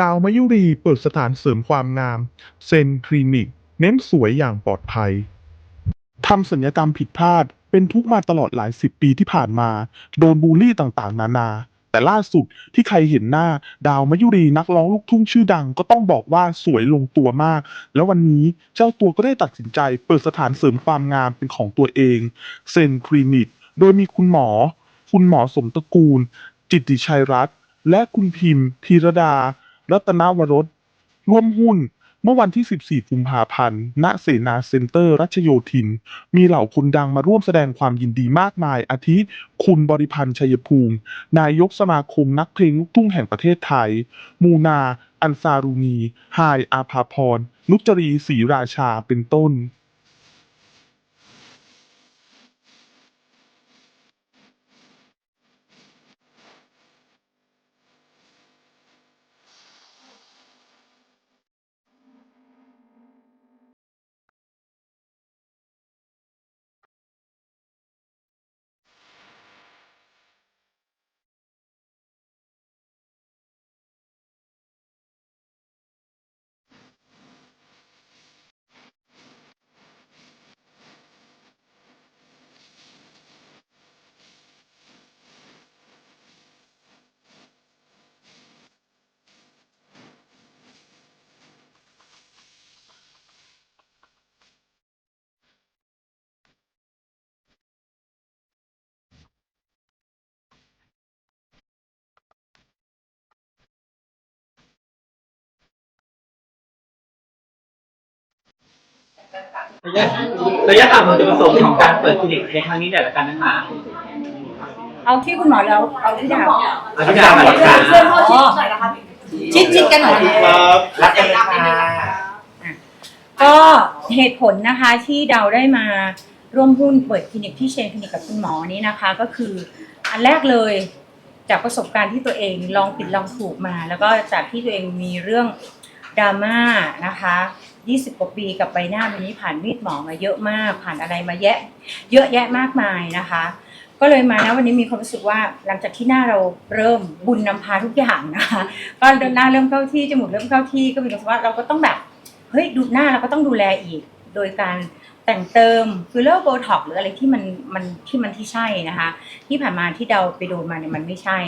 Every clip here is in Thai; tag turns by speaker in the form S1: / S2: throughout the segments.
S1: ดาวมยุรีเปิดสถานเสริมความงาม เซนคลินิก เน้นสวยอย่างปลอดภัย ทำสัญญกรรมผิดพลาด เป็นทุกมาตลอดหลายสิบปีที่ผ่านมา โดนบูลลี่ต่างๆ นานา แต่ล่าสุดที่ใครเห็นหน้า ดาวมยุรีนักร้องลูกทุ่งชื่อดังก็ต้องบอกว่าสวยลงตัวมาก แล้ววันนี้เจ้าตัวก็ได้ตัดสินใจ เปิดสถานเสริมความงามเป็นของตัวเอง เซนคลินิก โดยมีคุณหมอ คุณหมอสมตระกูล จิตติชัยรัตน์และคุณพิมพ์ธีรดา รัตนวรสร่วมหุ้น เมื่อวันที่ 14 กุมภาพันธ์ ณ เสนาเซ็นเตอร์ รัชโยธิน มีเหล่าคนดังมาร่วมแสดงความยินดีมากมาย อาทิ คุณบริพันธ์ชัยภูมิ นายกสมาคมนักเพลงลูกทุ่งแห่งประเทศไทย มูนา อันซารูนีไฮอาภาพร นุจรีศรีราชา เป็นต้น
S2: ระยะระยะทางของจุดประสงค์ของการเปิดคลินิกในครั้งนี้เนี่ยละกันนะคะ
S3: เอาที่คุณหมอแล้วเอาที่ดาว
S2: อธิบายก่อนค่ะ
S3: เพื่อนพ่อชิดหน่อยนะคะชิดชิดกันหน่อย
S2: ครับรักกันค่ะ
S3: ก็เหตุผลนะคะที่ดาวได้มาร่วมหุ้นเปิดคลินิกที่เชนคลินิกกับคุณหมอนี้นะคะ ก็คืออันแรกเลยจากประสบการณ์ที่ตัวเองลองผิดลองถูกมา แล้วก็จากที่ตัวเองมีเรื่องดราม่านะคะ 20 กว่าปีกับใบหน้าใบนี้ผ่านมีดหมอมาเยอะมาก ผ่านอะไรมาแยะ เยอะแยะมากมายนะคะ ก็เลยมานะวันนี้มีความรู้สึกว่าหลังจากที่หน้าเราเริ่มบุญนำพาทุกอย่างนะคะก็หน้าเริ่มเข้าที่จมูกเริ่มเข้าที่ก็มีความรู้สึกว่าเราก็ต้องแบบเฮ้ยดูหน้าเราก็ต้องดูแลอีก โดยการแต่งเติมฟิลเลอร์โบท็อกหรืออะไรที่มันมันที่มันที่ใช่นะคะ ที่ผ่านมาที่เราไปโดนมาเนี่ยมันไม่ใช่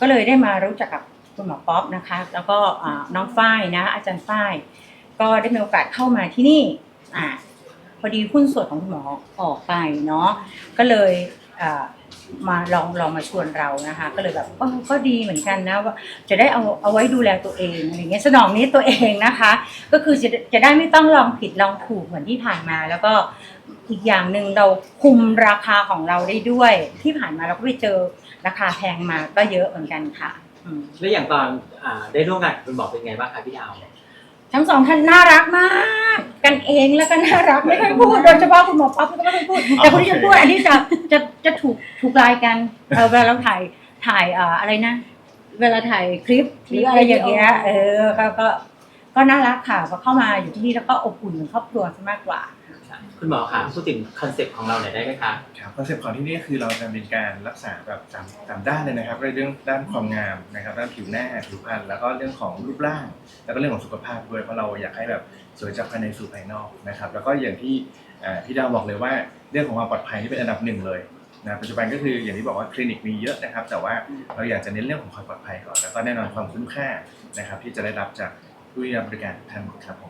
S3: ก็เลยได้มารู้จักกับคุณหมอป๊อปนะคะ แล้วก็น้องฝ้ายนะ อาจารย์ฝ้าย ก็ได้มีโอกาสเข้ามาที่นี่อ่าพอดีหุ้นส่วนของคุณหมอออกไปเนาะก็เลยอ่ามาลองลองมาชวนเรานะคะ ก็เลยแบบเออก็ดีเหมือนกันนะว่าจะได้เอาเอาไว้ดูแลตัวเองอะไรเงี้ยสนองนี้ตัวเองนะคะ ก็คือจะจะได้ไม่ต้องลองผิดลองถูกเหมือนที่ผ่านมา แล้วก็อีกอย่างหนึ่งเราคุมราคาของเราได้ด้วย ที่ผ่านมาเราก็ไปเจอราคาแพงมาก็เยอะเหมือนกันค่ะ อืม
S2: แล้วอย่างตอนอ่าได้ร่วมงานกับคุณหมอเป็นไงบ้างคะพี่ดาว
S3: ทั้งสองท่านน่ารักมาก กันเองแล้วก็น่ารักไม่ค่อยพูดโดยเฉพาะคุณหมอป๊อปก็ไม่ค่อยพูดแต่คนที่จะพูดอันนี้จะจะจะถูกถูกลายกันเออเวลาเราถ่ายถ่ายเอ่ออะไรนะ เวลาถ่ายคลิปหรืออะไรอย่างเงี้ยเออก็ก็ก็น่ารักค่ะพอเข้ามาอยู่ที่นี่แล้วก็อบอุ่นเหมือนครอบครัวซะมากกว่า
S2: คุณหมอคะพูดถึงคอนเซปต์ของเราหน่อยได้ไหมคะ
S4: ครับคอนเซปต์ของที่นี่คือเราจะเป็นการรักษาแบบสามสามด้านเลยนะครับเรื่องด้านความงามนะครับด้านผิวหน้าผิวพรรณแล้วก็เรื่องของรูปร่าง แล้วก็เรื่องของสุขภาพด้วยเพราะเราอยากให้แบบสวยจากภายในสู่ภายนอกนะครับ แล้วก็อย่างที่พี่ดาวบอกเลยว่าเรื่องของความปลอดภัยนี่เป็นอันดับหนึ่งเลยนะปัจจุบันก็คืออย่างที่บอกว่าคลินิกมีเยอะนะครับ แต่ว่าเราอยากจะเน้นเรื่องของความปลอดภัยก่อนแล้วก็แน่นอนความคุ้มค่านะครับที่จะได้รับจากผู้ที่รับบริการทุกท่านครับผม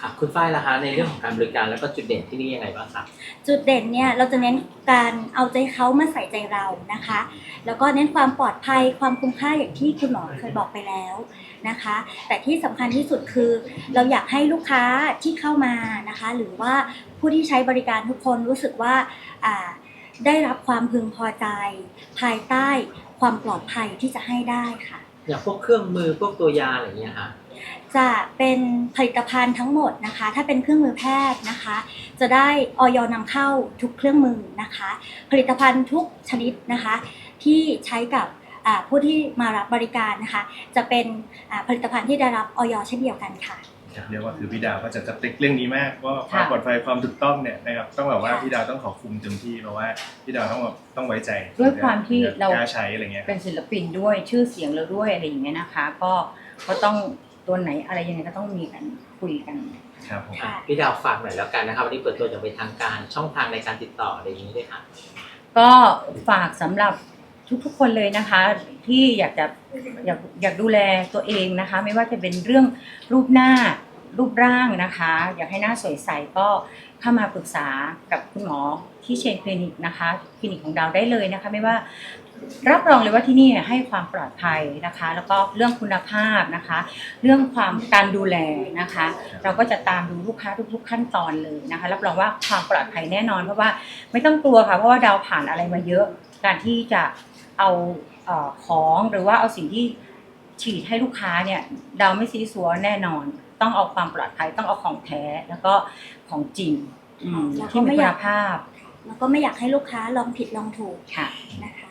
S2: ค่ะคุณฝ้ายล่ะคะในเรื่องของการบริการแล้วก็จุดเด่นที่นี่ยังไงบ้างคะ
S5: จุดเด่นเนี่ยเราจะเน้นการเอาใจเขามาใส่ใจเรานะคะ แล้วก็เน้นความปลอดภัยความคุ้มค่าอย่างที่คุณหมอเคยบอกไปแล้วนะคะ แต่ที่สำคัญที่สุดคือ เราอยากให้ลูกค้าที่เข้ามานะคะ หรือว่าผู้ที่ใช้บริการทุกคนรู้สึกว่าอ่าได้รับความพึงพอใจ ภายใต้ความปลอดภัยที่จะให้ได้ค่ะ
S2: อย่างพวกเครื่องมือพวกตัวยาอะไรอย่างเงี้ยค่ะ
S5: จะเป็นผลิตภัณฑ์ทั้งหมดนะคะ ถ้าเป็นเครื่องมือแพทย์นะคะ จะได้ออยนำเข้าทุกเครื่องมือนะคะ ผลิตภัณฑ์ทุกชนิดนะคะ ที่ใช้กับผู้ที่มารับบริการนะคะ จะเป็นผลิตภัณฑ์ที่ได้รับออยเช่นเดียวกันค่ะ
S4: เรียกว่าคือพี่ดาวก็จะจะติ๊กเรื่องนี้มากว่าความ
S3: ค่ะ
S4: ปลอดภัยความถูกต้องเนี่ยนะครับต้องแบบว่า
S5: ค่ะ
S4: พี่ดาวต้องขอคุมเต็มที่เพราะว่าพี่ดาวต้องแบบต้องไว้ใจ
S3: ด้วยความที่เรา
S4: กล้าใช้อะไรเงี้ย
S3: เป็นศิลปินด้วยชื่อเสียงเราด้วยอะไรอย่างเงี้ยนะคะ ก็ก็ต้องตัวไหนอะไรยังไงก็ต้องมีกันคุยกัน
S4: ครับผม
S5: ค่ะ
S2: พี่ดาวฝากหน่อยแล้วกันนะครับวันนี้เปิดตัวอย่างเป็นทางการช่องทางในการติดต่ออะไรอย่างนี้ด้วยค่ะ
S3: ก็ฝากสำหรับทุกๆคนเลยนะคะ ที่อยากจะอยากอยากดูแลตัวเองนะคะ ไม่ว่าจะเป็นเรื่องรูปหน้า รูปร่างนะคะ อยากให้หน้าสวยใสก็เข้ามาปรึกษากับคุณหมอที่เชนคลินิกนะคะคลินิกของเราได้เลยนะคะ ไม่ว่ารับรองเลยว่าที่นี่ให้ความปลอดภัยนะคะ แล้วก็เรื่องคุณภาพนะคะ เรื่องความการดูแลนะคะ เราก็จะตามดูลูกค้าทุกๆขั้นตอนเลยนะคะ รับรองว่าความปลอดภัยแน่นอน เพราะว่าไม่ต้องกลัวค่ะเพราะว่าดาวผ่านอะไรมาเยอะ การที่จะเอาเออของหรือว่าเอาสิ่งที่ฉีดให้ลูกค้าเนี่ยดาวไม่ซีซัวแน่นอน ต้องเอาความปลอดภัยต้องเอาของแท้แล้วก็ของจริงอืม
S5: แล้วก็
S3: ที่มี
S5: ไม่
S3: คุ
S5: อ
S3: ณ
S5: ยาก
S3: ภาพ
S5: แล้วก็ไม่อยากให้ลูกค้าลองผิดลองถูก
S3: ค่ะ
S5: นะคะ